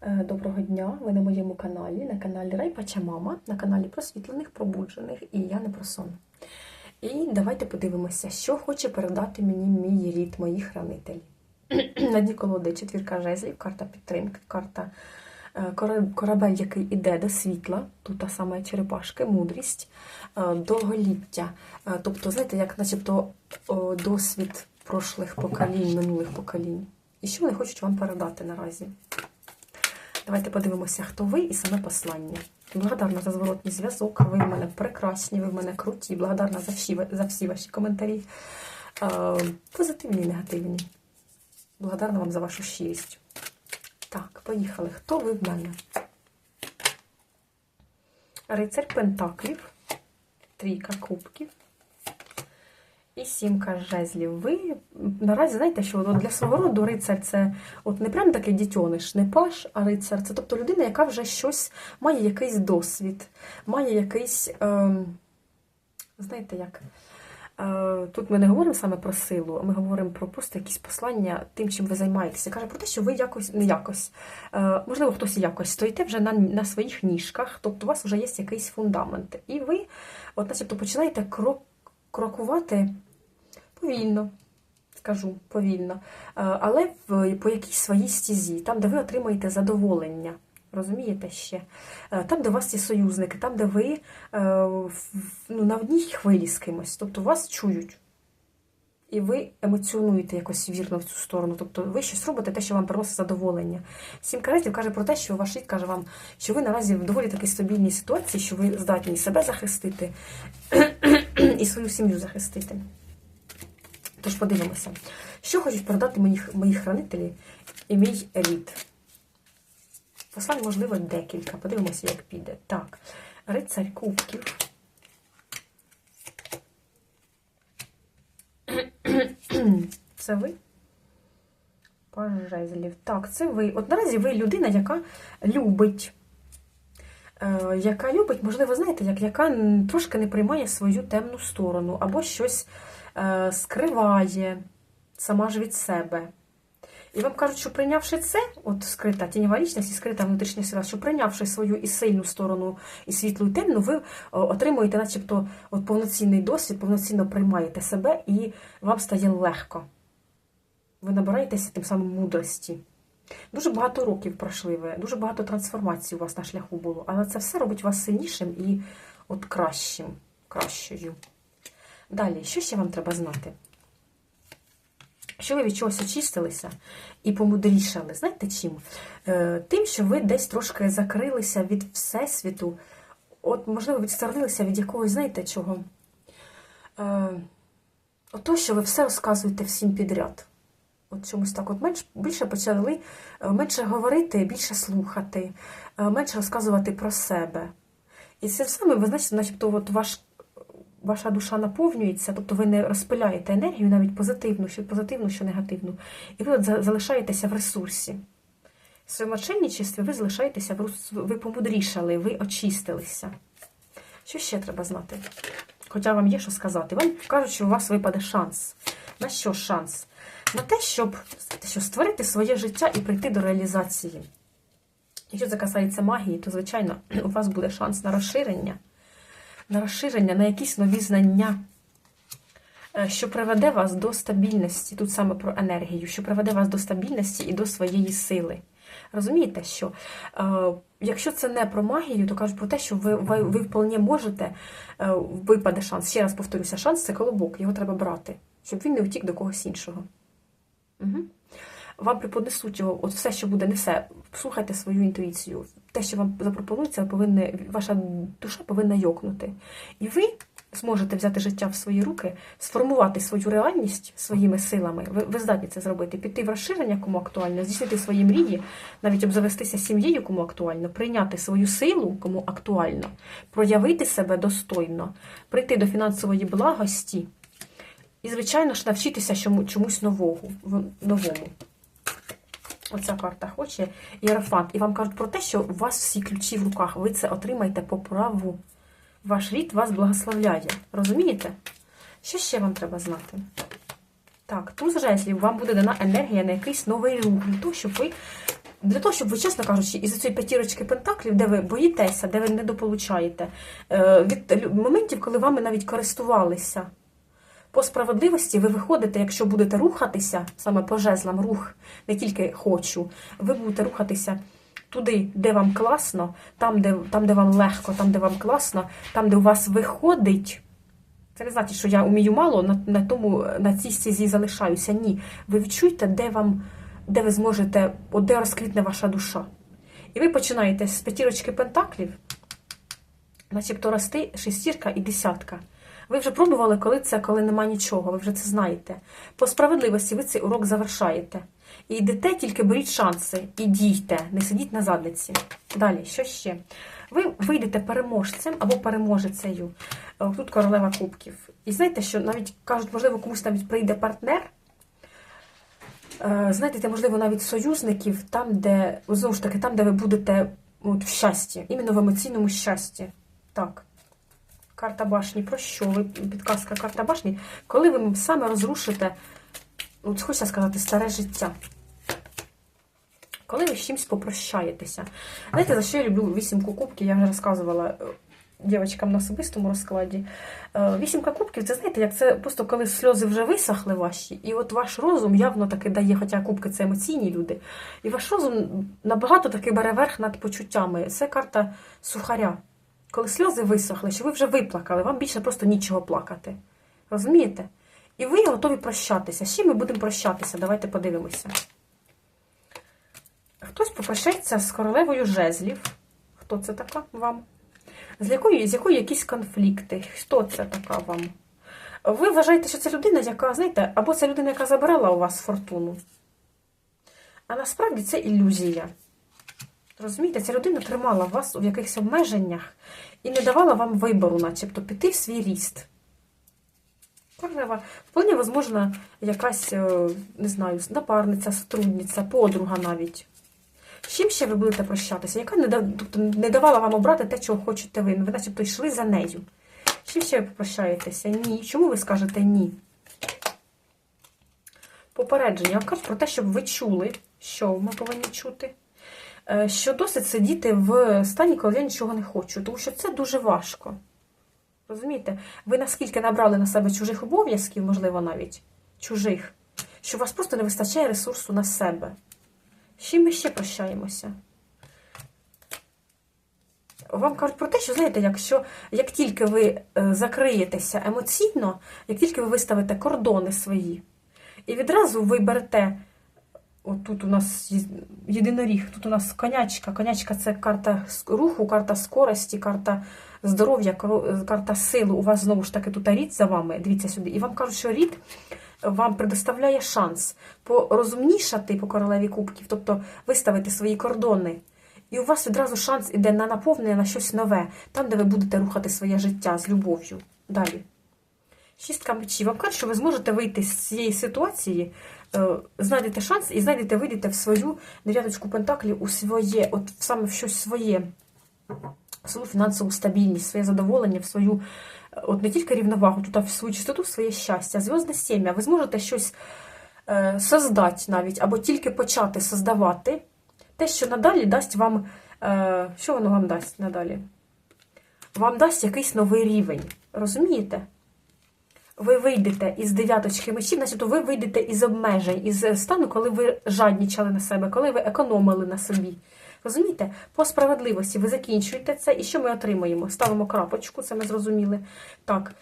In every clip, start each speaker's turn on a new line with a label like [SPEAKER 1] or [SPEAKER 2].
[SPEAKER 1] Е, Доброго дня! Ви на моєму каналі, на каналі Райпача Мама, на каналі просвітлених, пробуджених і я не про сон. І давайте подивимося, що хоче передати мені мій рід, мої хранителі. На дні колоди четвірка жезлів, карта підтримки, карта е, корабель, який іде до світла, тут та саме черепашки, мудрість, е, довголіття. Тобто, знаєте, як начебто досвід прошлих поколінь, минулих поколінь. І що вони хочуть вам передати наразі? Давайте подивимося, хто ви і саме послання. Благодарна за зворотній зв'язок. Ви в мене прекрасні, ви в мене круті. Благодарна за всі, за всі ваші коментарі. Е, позитивні і негативні. Благодарна вам за вашу щирість. Так, поїхали. Хто ви в мене? Рицарь Пентаклів, трійка кубків і сімка жезлів. Ви наразі знаєте, що от для свого роду рицар це от не прям такий дітьониш, не паш, а рицар. Це тобто людина, яка вже щось має якийсь досвід, має якийсь, е, знаєте, як. Е, Тут ми не говоримо саме про силу, ми говоримо про просто якісь послання тим, чим ви займаєтеся. Каже про те, що ви якось не якось, е, можливо, хтось якось стоїте вже на, на своїх ніжках, тобто у вас вже є якийсь фундамент. І ви, от, начебто, починаєте крок, крокувати повільно, скажу повільно, е, але по якійсь своїй стізі, там, де ви отримаєте задоволення. Розумієте ще? Е, Там, де у вас є союзники, там, де ви е, ну, на одній хвилі з кимось, тобто вас чують. І ви емоціонуєте якось вірно в цю сторону. Тобто ви щось робите, те, що вам приносить задоволення. Сім каретів каже про те, що ваш рід каже вам, що ви наразі в доволі такій стабільній ситуації, що ви здатні себе захистити і свою сім'ю захистити. Тож подивимося, що хочуть передати мені, мої хранителі і мій рід. Послань, можливо, декілька. Подивимося, як піде. Так, рицарь кубків. Це ви? Паж жезлів. Так, це ви. От наразі ви людина, яка любить. Е, яка любить, можливо, знаєте, як, яка трошки не приймає свою темну сторону, або щось скриває сама ж від себе. І вам кажуть, що прийнявши це, от скрита тіньова лічність і скрита внутрішня сила, що прийнявши свою і сильну сторону, і світлу, і темну, ви отримуєте, начебто, от повноцінний досвід, повноцінно приймаєте себе, і вам стає легко. Ви набираєтеся тим самим мудрості. Дуже багато років пройшли ви, дуже багато трансформацій у вас на шляху було, але це все робить вас сильнішим і от кращим, кращою. Далі, що ще вам треба знати? Що ви від чогось очистилися і помудрішали. Знаєте чим? Е, Тим, що ви десь трошки закрилися від Всесвіту, от, можливо, відсторонилися від якогось, знаєте чого? Е, Ото, що ви все розказуєте всім підряд. От чомусь так, от менш, більше почали е, менше говорити, більше слухати, менше розказувати про себе. І цим самим ви знаєте, начебто, от ваш ваша душа наповнюється, тобто ви не розпиляєте енергію навіть позитивну, що позитивну, що негативну, і ви от залишаєтеся в ресурсі. В своєму очельничестві ви залишаєтеся, ви помудрішали, ви очистилися. Що ще треба знати? Хоча вам є що сказати. Вам кажуть, що у вас випаде шанс. На що шанс? На те, щоб, що створити своє життя і прийти до реалізації. Якщо це касається магії, то, звичайно, у вас буде шанс на розширення на розширення, на якісь нові знання, е, що приведе вас до стабільності, тут саме про енергію, що приведе вас до стабільності і до своєї сили. Розумієте, що е, якщо це не про магію, то кажуть про те, що ви, ви, ви вполне можете, е, випаде шанс. Ще раз повторюся, шанс це колобок, його треба брати, щоб він не втік до когось іншого. Угу. Вам преподнесуть його, от все, що буде, не все. Слухайте свою інтуїцію. Те, що вам запропонується, ви повинні, ваша душа повинна йокнути. І ви зможете взяти життя в свої руки, сформувати свою реальність своїми силами. Ви, ви здатні це зробити, піти в розширення, кому актуально, здійснити свої мрії, навіть обзавестися сім'єю, кому актуально, прийняти свою силу, кому актуально, проявити себе достойно, прийти до фінансової благості. І, звичайно ж, навчитися чомусь нового, новому. Оця карта хоче Єрофант. І вам кажуть про те, що у вас всі ключі в руках. Ви це отримаєте по праву. Ваш рід вас благословляє. Розумієте? Що ще вам треба знати? Так, туз жезлів вам буде дана енергія на якийсь новий рух, для того, щоб ви Для того, щоб ви, чесно кажучи, із цієї п'ятірочки пентаклів, де ви боїтеся, де ви недополучаєте, е, від моментів, коли вами навіть користувалися. По справедливості ви виходите, якщо будете рухатися, саме по жезлам рух, не тільки хочу, ви будете рухатися туди, де вам класно, там, де, там, де вам легко, там, де вам класно, там, де у вас виходить. Це не значить, що я вмію мало, на, на, тому, на цій стезі залишаюся. Ні. Ви відчуйте, де вам, де ви зможете, де розквітне ваша душа. І ви починаєте з п'ятірочки пентаклів, начебто рости шестірка і десятка. Ви вже пробували, коли це, коли нема нічого, ви вже це знаєте. По справедливості ви цей урок завершаєте. І йдете, тільки беріть шанси і дійте, не сидіть на задниці. Далі, що ще? Ви вийдете переможцем або переможецею. Е, Тут королева кубків. І знаєте, що навіть кажуть, можливо, комусь навіть прийде партнер. Е, Знаєте, можливо, навіть союзників, там, де, знову ж таки, там, де ви будете от, в щасті, іменно в емоційному щасті. Так. Карта башні. Про що? Ви підказка карта башні. Коли ви саме розрушите, от хочеться сказати, старе життя. Коли ви з чимось попрощаєтеся. Знаєте, за що я люблю вісімку кубків, я вже розказувала е, дівчатам на особистому розкладі. Е, Вісімка кубків, це знаєте, як це просто коли сльози вже висохли ваші, і от ваш розум явно таки дає, хоча кубки це емоційні люди, і ваш розум набагато таки бере верх над почуттями. Це карта сухаря. Коли сльози висохли, що ви вже виплакали, вам більше просто нічого плакати. Розумієте? І ви готові прощатися. З чим ми будемо прощатися? Давайте подивимося. Хтось попрощається з королевою жезлів. Хто це така вам? З якої, з якої якісь конфлікти? Хто це така вам? Ви вважаєте, що це людина, яка, знаєте, або це людина, яка забирала у вас фортуну. А насправді це ілюзія. Розумієте, ця людина тримала вас у якихось обмеженнях і не давала вам вибору, начебто, піти в свій ріст. Королева, вполне возможно, якась, е, не знаю, напарниця, сотрудниця, подруга навіть. З чим ще ви будете прощатися? Яка не, тобто не давала вам обрати те, чого хочете ви? Ви начебто йшли за нею. З чим ще ви попрощаєтеся? Ні. Чому ви скажете ні? Попередження. Я кажу про те, щоб ви чули, що ми повинні чути. Е, Що досить сидіти в стані, коли я нічого не хочу, тому що це дуже важко. Розумієте? Ви наскільки набрали на себе чужих обов'язків, можливо, навіть чужих, що у вас просто не вистачає ресурсу на себе. З чим ми ще прощаємося? Вам кажуть про те, що знаєте, якщо як тільки ви е, закриєтеся емоційно, як тільки ви виставите кордони свої, і відразу ви берете, от тут у нас єдиноріг, тут у нас конячка. Конячка це карта руху, карта скорості, карта здоров'я, коро- карта сили. У вас знову ж таки тут рід за вами, дивіться сюди. І вам кажуть, що рід вам предоставляє шанс порозумнішати по королеві кубків, тобто виставити свої кордони. І у вас відразу шанс іде на наповнення на щось нове, там, де ви будете рухати своє життя з любов'ю. Далі. Шістка мечів. Вам кажуть, що ви зможете вийти з цієї ситуації, е, знайдете шанс і знайдете, вийдете в свою дев'яточку пентаклів у своє, от саме в щось своє, в свою фінансову стабільність, своє задоволення, в свою, е, от не тільки рівновагу, тут а в свою чистоту, в своє щастя, зв'язне сім'я. Ви зможете щось е, создати навіть, або тільки почати создавати те, що надалі дасть вам. Що воно вам дасть надалі? Вам дасть якийсь новий рівень. Розумієте? Ви вийдете із дев'яточки мечів, значить, ви вийдете із обмежень, із стану, коли ви жаднічали на себе, коли ви економили на собі. Розумієте? По справедливості ви закінчуєте це, і що ми отримаємо? Ставимо крапочку, це ми зрозуміли. Так.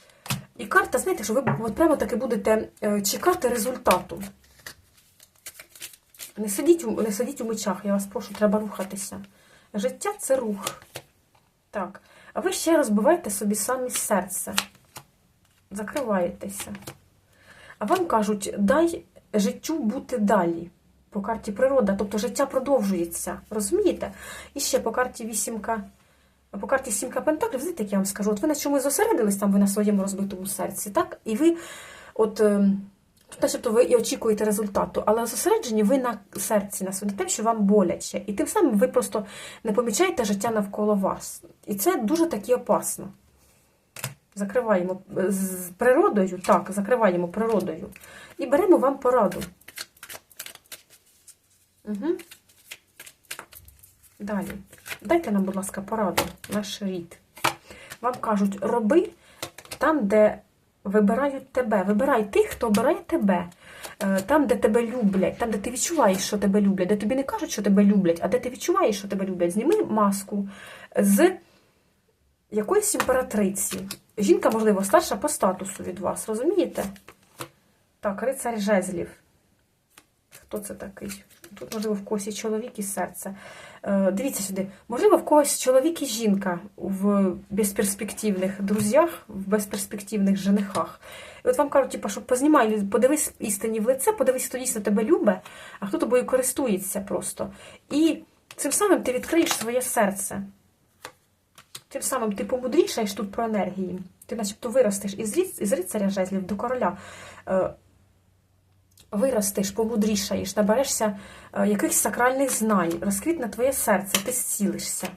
[SPEAKER 1] І карта, знаєте, що ви от прямо таки будете е, чекати результату. Не сидіть, не сидіть у мечах, я вас прошу, треба рухатися. Життя це рух. Так. А ви ще розбиваєте собі самі серце. Закриваєтеся. А вам кажуть, дай життю бути далі. По карті природа, тобто життя продовжується. Розумієте? І ще по карті вісімка. По карті сімка пентаклів, знаєте, як я вам скажу, от ви на чомусь зосередились там, ви на своєму розбитому серці, так? І ви, от, ем, тут начебто ви і очікуєте результату, але зосереджені ви на серці, на своєму, тим, що вам боляче. І тим самим ви просто не помічаєте життя навколо вас. І це дуже таки опасно. Закриваємо е, з природою, так, закриваємо природою. І беремо вам пораду. Угу. Далі. Дайте нам, будь ласка, пораду, наш рід. Вам кажуть, роби там, де вибирають тебе. Вибирай тих, хто обирає тебе. Е, Там, де тебе люблять, там, де ти відчуваєш, що тебе люблять, де тобі не кажуть, що тебе люблять, а де ти відчуваєш, що тебе люблять. Зніми маску з якоїсь імператриці. Жінка, можливо, старша по статусу від вас, розумієте? Так, рицарь жезлів. Хто це такий? Тут, можливо, в когось і чоловік і серце. Е, дивіться сюди. Можливо, в когось чоловік і жінка в безперспективних друзях, в безперспективних женихах. І от вам кажуть, типу, що познімай, подивись істині в лице, подивись, хто дійсно тебе любить, а хто тобою користується просто. І цим самим ти відкриєш своє серце. Тим самим ти помудрішаєш тут про енергії. Ти начебто виростеш із, із рицаря жезлів до короля. Е, виростеш, помудрішаєш, наберешся е, якихось сакральних знань, розквітне твоє серце, ти зцілишся.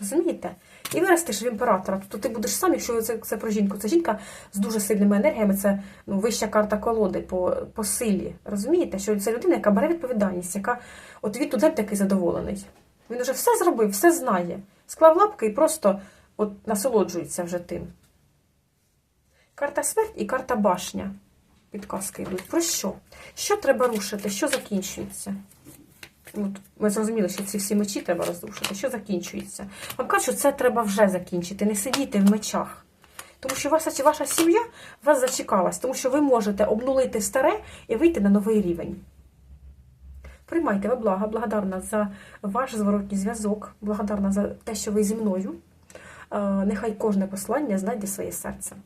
[SPEAKER 1] Розумієте? І виростеш в імператора. Тобто ти будеш сам, якщо це, це про жінку. Це жінка з дуже сильними енергіями, це ну, вища карта колоди по, по силі. Розумієте? Що це людина, яка бере відповідальність, яка от він тут такий задоволений. Він вже все зробив, все знає. Склав лапки і просто от насолоджується вже тим. Карта смерть і карта башня. Підказки йдуть. Про що? Що треба рушити? Що закінчується? От ми зрозуміли, що ці всі мечі треба розрушити. Що закінчується? Вам кажуть, що це треба вже закінчити, не сидіти в мечах. Тому що ваша, ваша сім'я вас зачекалась, тому що ви можете обнулити старе і вийти на новий рівень. Приймайте ви блага, благодарна за ваш зворотній зв'язок, благодарна за те, що ви зі мною. Нехай кожне послання знайде своє серце.